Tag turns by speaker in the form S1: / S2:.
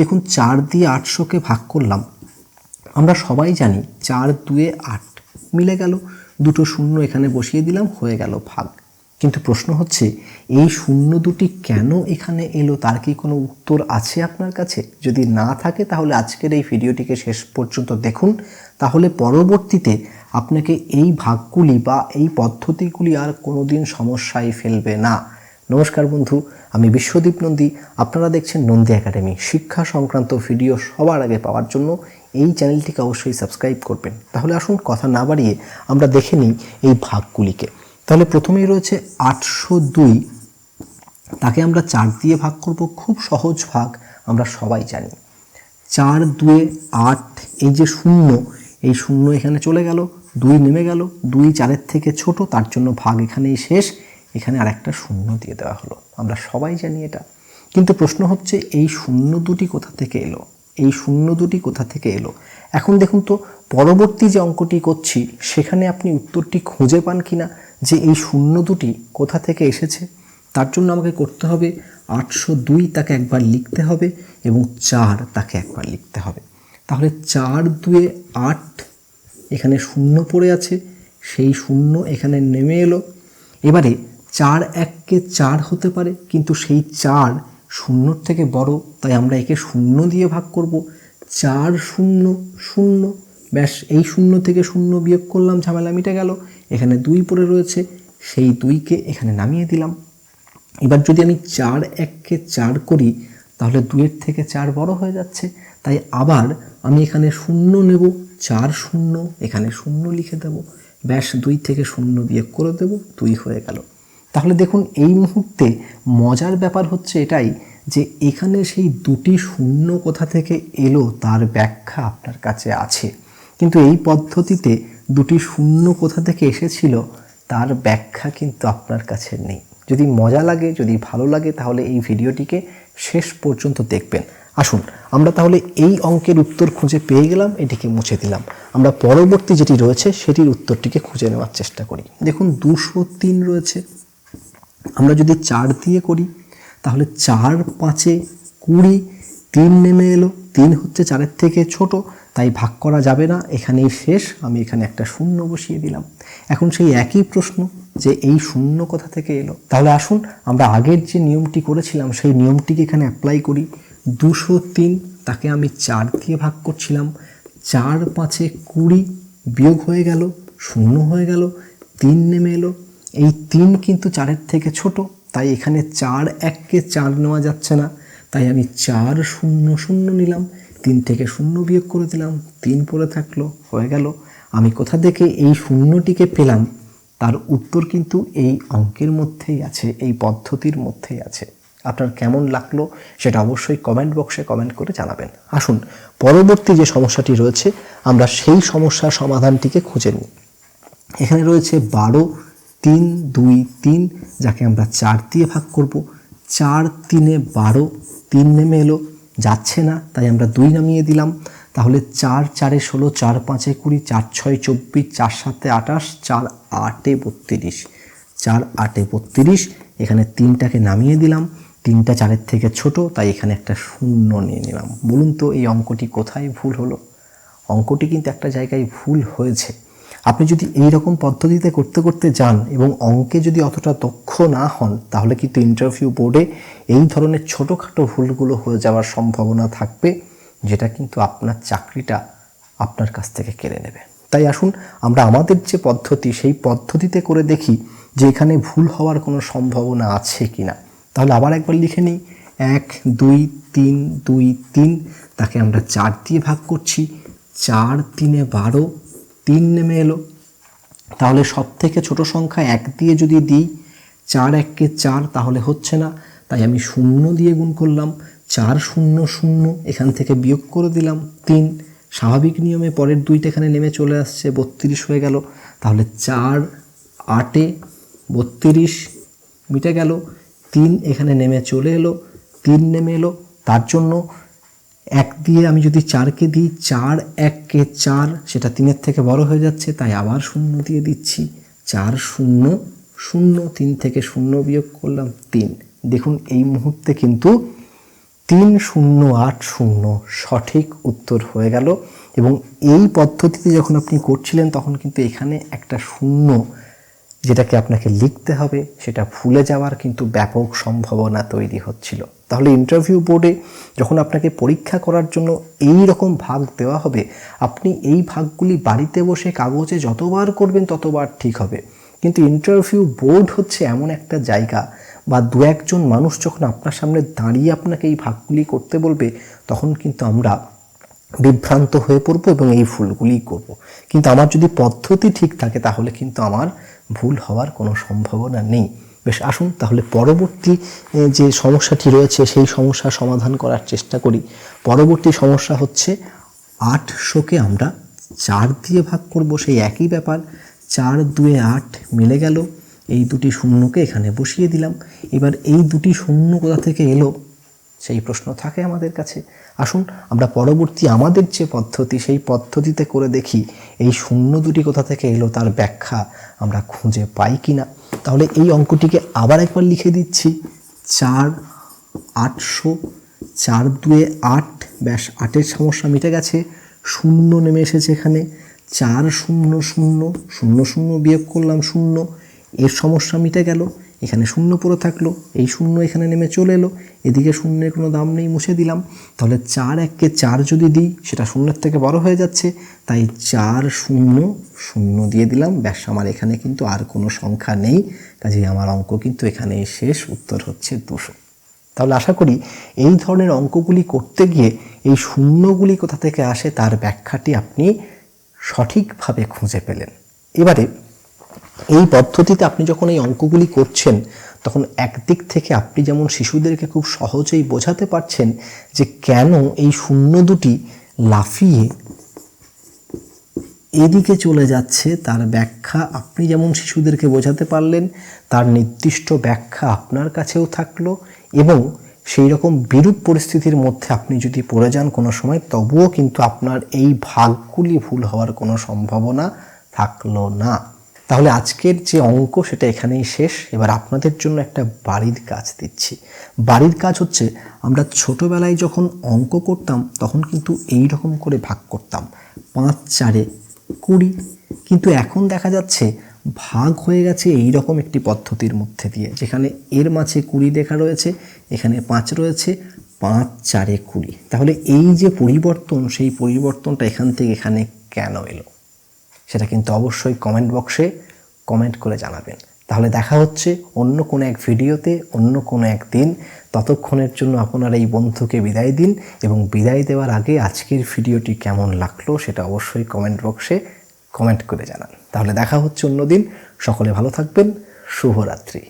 S1: দেখুন, চার দিয়ে আটশোকে ভাগ করলাম। আমরা সবাই জানি চার দুয়ে আট মিলে গেল, দুটো শূন্য এখানে বসিয়ে দিলাম, হয়ে গেল ভাগ। কিন্তু প্রশ্ন হচ্ছে, এই শূন্য দুটি কেন এখানে এলো? তার কি কোনো উত্তর আছে আপনার কাছে? যদি না থাকে, তাহলে আজকের এই ভিডিওটিকে শেষ পর্যন্ত দেখুন। তাহলে পরবর্তীতে আপনাকে এই ভাগগুলি বা এই পদ্ধতিগুলি আর কোনোদিন সমস্যায় ফেলবে না। নমস্কার বন্ধু, আমি বিশ্বদীপ নন্দী। আপনারা দেখছেন নন্দী একাডেমি। শিক্ষা সংক্রান্ত ভিডিও সবার আগে পাওয়ার জন্য এই চ্যানেলটিকে অবশ্যই সাবস্ক্রাইব করবেন। তাহলে আসুন কথা না বাড়িয়ে আমরা দেখে নিই এই ভাগগুলিকে। তাহলে প্রথমেই রয়েছে আটশো দুই। তাকে আমরা চার দিয়ে ভাগ করব। খুব সহজ ভাগ, আমরা সবাই জানি। চার, দুয়ে আট, এই যে শূন্য, এই শূন্য এখানে চলে গেল, দুই নেমে গেল, দুই চারের থেকে ছোট, তার জন্য ভাগ এখানেই শেষ। এখানে আরেকটা শূন্য দিয়ে দেওয়া হলো। আমরা সবাই জানি এটা। কিন্তু প্রশ্ন হচ্ছে, এই শূন্য দুটি কোথা থেকে এলো? এই শূন্য দুটি কোথা থেকে এলো? এখন দেখুন তো, পরবর্তী যে অঙ্কটি করছি, সেখানে আপনি উত্তরটি খুঁজে পান কি না যে এই শূন্য দুটি কোথা থেকে এসেছে? তার জন্য আমাকে করতে হবে, আটশো দুই তাকে একবার লিখতে হবে এবং চার তাকে একবার লিখতে হবে। তাহলে চার দুয়ে আট এখানে শূন্য পড়ে আছে, সেই শূন্য এখানে নেমে এলো। এবারে চার এককে চার হতে পারে, কিন্তু সেই চার শূন্যর থেকে বড়, তাই আমরা একে শূন্য দিয়ে ভাগ করব। চার শূন্য শূন্য, ব্যাস এই শূন্য থেকে শূন্য বিয়োগ করলাম, ঝামেলা মিটে গেল। এখানে দুই পড়ে রয়েছে, সেই দুইকে এখানে নামিয়ে দিলাম। এবার যদি আমি চার এককে চার করি, তাহলে দুইয়ের থেকে চার বড় হয়ে যাচ্ছে। তাই আবার আমি এখানে শূন্য নেব, চার শূন্য, এখানে শূন্য লিখে দেব। ব্যাস দুই থেকে শূন্য বিয়োগ করে দেব, দুই হয়ে গেল। তাহলে দেখুন, এই মুহূর্তে মজার ব্যাপার হচ্ছে এটাই যে এখানে সেই দুটি শূন্য কোথা থেকে এলো তার ব্যাখ্যা আপনার কাছে আছে। কিন্তু এই পদ্ধতিতে দুটি শূন্য কোথা থেকে এসেছিল তার ব্যাখ্যা কিন্তু আপনার কাছে নেই। যদি মজা লাগে, যদি ভালো লাগে, তাহলে এই ভিডিওটিকে শেষ পর্যন্ত দেখবেন। আসুন, আমরা তাহলে এই অঙ্কের উত্তর খুঁজে পেয়ে গেলাম, এটিকে মুছে দিলাম। আমরা পরবর্তী যেটি রয়েছে, সেটির উত্তরটিকে খুঁজে নেওয়ার চেষ্টা করি। দেখুন, দুশো তিন রয়েছে। আমরা যদি চার দিয়ে করি, তাহলে চার পাঁচে কুড়ি, তিন নেমে এলো, তিন হচ্ছে চারের থেকে ছোট, তাই ভাগ করা যাবে না, এখানেই শেষ, আমি এখানে একটা শূন্য বসিয়ে দিলাম। এখন সেই একই প্রশ্ন যে এই শূন্য কোথা থেকে এলো? তাহলে আসুন, আমরা আগের যে নিয়মটি করেছিলাম, সেই নিয়মটিকে এখানে অ্যাপ্লাই করি। দুশো তিন, তাকে আমি চার দিয়ে ভাগ করছিলাম। চার পাঁচে কুড়ি বিয়োগ হয়ে গেল, শূন্য হয়ে গেল, তিন নেমে এলো এই তিন কিন্তু চারের থেকে ছোট, তাই এখানে চার এককে চার নেওয়া যাচ্ছে না। তাই আমি চার শূন্য শূন্য নিলাম, তিন থেকে শূন্য বিয়োগ করে দিলাম, তিন পড়ে থাকল, হয়ে গেল। আমি কোথা থেকে এই শূন্যটিকে পেলাম? তার উত্তর কিন্তু এই অঙ্কের মধ্যেই আছে, এই পদ্ধতির মধ্যেই আছে। আপনার কেমন লাগল সেটা অবশ্যই কমেন্ট বক্সে কমেন্ট করে জানাবেন। আসুন, পরবর্তী যে সমস্যাটি রয়েছে, আমরা সেই সমস্যার সমাধানটিকে খুঁজে নিই। এখানে রয়েছে বারো তিন, দুই, তিন, যাকে আমরা চার দিয়ে ভাগ করব। চার তিনে বারো, তিন নেমে এলো। যাচ্ছে না, তাই আমরা দুই নামিয়ে দিলাম। তাহলে চার, চারে ষোলো, চার পাঁচে কুড়ি, চার ছয় চব্বিশ, চার সাতে আঠাশ, চার আটে বত্রিশ। চার আটে বত্রিশ, এখানে তিনটাকে নামিয়ে দিলাম। তিনটা চারের থেকে ছোট, তাই এখানে একটা শূন্য নিয়ে নিলাম। বলুন তো এই অঙ্কটি কোথায় ভুল হলো? অঙ্কটি কিন্তু একটা জায়গায় ভুল হয়েছে। আপনি যদি এই রকম পদ্ধতিতে করতে করতে যান এবং অঙ্কে যদি অতটা দক্ষ না হন, তাহলে কিন্তু ইন্টারভিউ বোর্ডে এই ধরনের ছোটোখাটো ভুলগুলো হয়ে যাওয়ার সম্ভাবনা থাকবে, যেটা কিন্তু আপনার চাকরিটা আপনার কাছ থেকে কেড়ে নেবে। তাই আসুন, আমরা আমাদের যে পদ্ধতি, সেই পদ্ধতিতে করে দেখি যে এখানে ভুল হওয়ার কোনো সম্ভাবনা আছে কি না তাহলে আবার একবার লিখে নিই। এক, দুই, তিন দুই, তিন, তাকে আমরা চার দিয়ে ভাগ করছি। চার তিনে বারো তিন নেমে এলো। তাহলে সব থেকে ছোট সংখ্যা এক দিয়ে যদি দিই, চার এককে চার তাহলে হচ্ছে না। তাই আমি শূন্য দিয়ে গুণ করলাম। চার শূন্য শূন্য এখান থেকে বিয়োগ করে দিলাম তিন। স্বাভাবিক নিয়মে পরের দুইটা এখানে নেমে চলে আসছে, বত্রিশ হয়ে গেল। তাহলে চার আটে বত্রিশ মিটে গেল। তিন এখানে নেমে চলে এলো। তিন নেমে এলো। তার জন্য এক দিয়ে আমি যদি চারকে দিই, চার এককে চার, সেটা তিনের থেকে বড় হয়ে যাচ্ছে, তাই আবার শূন্য দিয়ে দিচ্ছি। চার শূন্য শূন্য, তিন থেকে শূন্য বিয়োগ করলাম তিন। দেখুন, এই মুহূর্তে কিন্তু তিন শূন্য, আট শূন্য সঠিক উত্তর হয়ে গেল। এবং এই পদ্ধতিতে যখন আপনি করছিলেন, তখন কিন্তু এখানে একটা শূন্য যেটাকে আপনাকে লিখতে হবে, সেটা ভুলে যাওয়ার কিন্তু ব্যাপক সম্ভাবনা তৈরি হচ্ছিল তাহলে ইন্টারভিউ বোর্ডে যখন আপনাকে পরীক্ষা করার জন্য এই রকম ভাগ দেওয়া হবে, আপনি এই ভাগগুলি বাড়িতে বসে কাগজে যতবার করবেন ততবার ঠিক হবে কিন্তু ইন্টারভিউ বোর্ড হচ্ছে এমন একটা জায়গা বা দু একজন মানুষ যখন আপনার সামনে দাঁড়িয়ে আপনাকে এই ভাগগুলি করতে বলবে, তখন কিন্তু আমরা বিভ্রান্ত হয়ে পড়ব এবং এই ভুলগুলি করব। কিন্তু আমার যদি পদ্ধতি ঠিক থাকে, তাহলে কিন্তু আমার ভুল হওয়ার কোনো সম্ভাবনা নেই। বেশ, আসুন তাহলে পরবর্তী যে সমস্যাটি রয়েছে, সেই সমস্যা সমাধান করার চেষ্টা করি। পরবর্তী সমস্যা হচ্ছে, আটশোকে আমরা চার দিয়ে ভাগ করব, সেই একই ব্যাপার। চার দুয়ে আট মিলে গেল, এই দুটি শূন্যকে এখানে বসিয়ে দিলাম। এবার এই দুটি শূন্য কোথা থেকে এলো? সেই প্রশ্ন থাকে আমাদের কাছে। আসুন আমরা পরবর্তী আমাদের যে পদ্ধতি, সেই পদ্ধতিতে করে দেখি এই শূন্য দুটি কোথা থেকে এলো তার ব্যাখ্যা আমরা খুঁজে পাই কি না তাহলে এই অঙ্কটিকে আবার একবার লিখে দিচ্ছি। চার আটশো, চার দুয়ে আট, ব্যাস আটের সমস্যা মিটে গেছে, শূন্য নেমে এসেছে এখানে। চার শূন্য শূন্য শূন্য শূন্য বিয়োগ করলাম শূন্য, এর সমস্যা মিটে গেল। এখানে শূন্য পড়ে থাকল, এই শূন্য এখানে নেমে চলে এলো, এদিকে শূন্যের কোনো দাম নেই, মুছে দিলাম। তাহলে চার এককে চার যদি দিই, সেটা শূন্যের থেকে বড় হয়ে যাচ্ছে। তাই চার শূন্য শূন্য দিয়ে দিলাম। ব্যাস, আমার এখানে কিন্তু আর কোনো সংখ্যা নেই। কাজেই আমার অঙ্ক কিন্তু এখানেই শেষ, উত্তর হচ্ছে দুশো। তাহলে আশা করি এই ধরনের অঙ্কগুলি করতে গিয়ে এই শূন্যগুলি কোথা থেকে আসে, তার ব্যাখ্যাটি আপনি সঠিকভাবে খুঁজে পেলেন। এবারে এই পদ্ধতিতে আপনি যখন এই অঙ্কগুলি করছেন, তখন একদিক থেকে আপনি যেমন শিশুদেরকে খুব সহজেই বোঝাতে পারছেন যে কেন এই শূন্য দুটি লাফিয়ে এদিকে চলে যাচ্ছে, তার ব্যাখ্যা আপনি যেমন শিশুদেরকে বোঝাতে পারলেন, তার নির্দিষ্ট ব্যাখ্যা আপনার কাছেও থাকল এবং সেই রকম বিরূপ পরিস্থিতির মধ্যে আপনি যদি পড়ে যান কোনো সময়, তবুও কিন্তু আপনার এই ভাগগুলি ভুল হওয়ার কোনো সম্ভাবনা থাকল না। তাহলে আজকের যে অঙ্ক সেটা এখানেই শেষ। এবার আপনাদের জন্য একটা বাড়ির কাজ দিচ্ছি। বাড়ির কাজ হচ্ছে আমরা ছোটবেলায় যখন অঙ্ক করতাম তখন কিন্তু এই রকম করে ভাগ করতাম। পাঁচ, চারে কুড়ি। কিন্তু এখন দেখা যাচ্ছে ভাগ হয়ে গেছে এই রকম একটি পদ্ধতির মধ্যে দিয়ে। যেখানে এর মাঝে কুড়ি লেখা রয়েছে, এখানে পাঁচ রয়েছে, পাঁচ, চারে কুড়ি। তাহলে এই যে পরিবর্তন, সেই পরিবর্তনটা এখান থেকে এখানে কেন এলো? সেটা কিন্তু অবশ্যই কমেন্ট বক্সে কমেন্ট করে জানাবেন। তাহলে দেখা হচ্ছে অন্য কোনো এক ভিডিওতে, অন্য কোনো এক দিন। ততক্ষণের জন্য আপনার এই বন্ধুকে বিদায় দিন এবং বিদায় দেওয়ার আগে আজকের ভিডিওটি কেমন লাগল সেটা অবশ্যই কমেন্ট বক্সে কমেন্ট করে জানান। তাহলে দেখা হচ্ছে অন্য দিন। সকলে ভালো থাকবেন। শুভরাত্রি।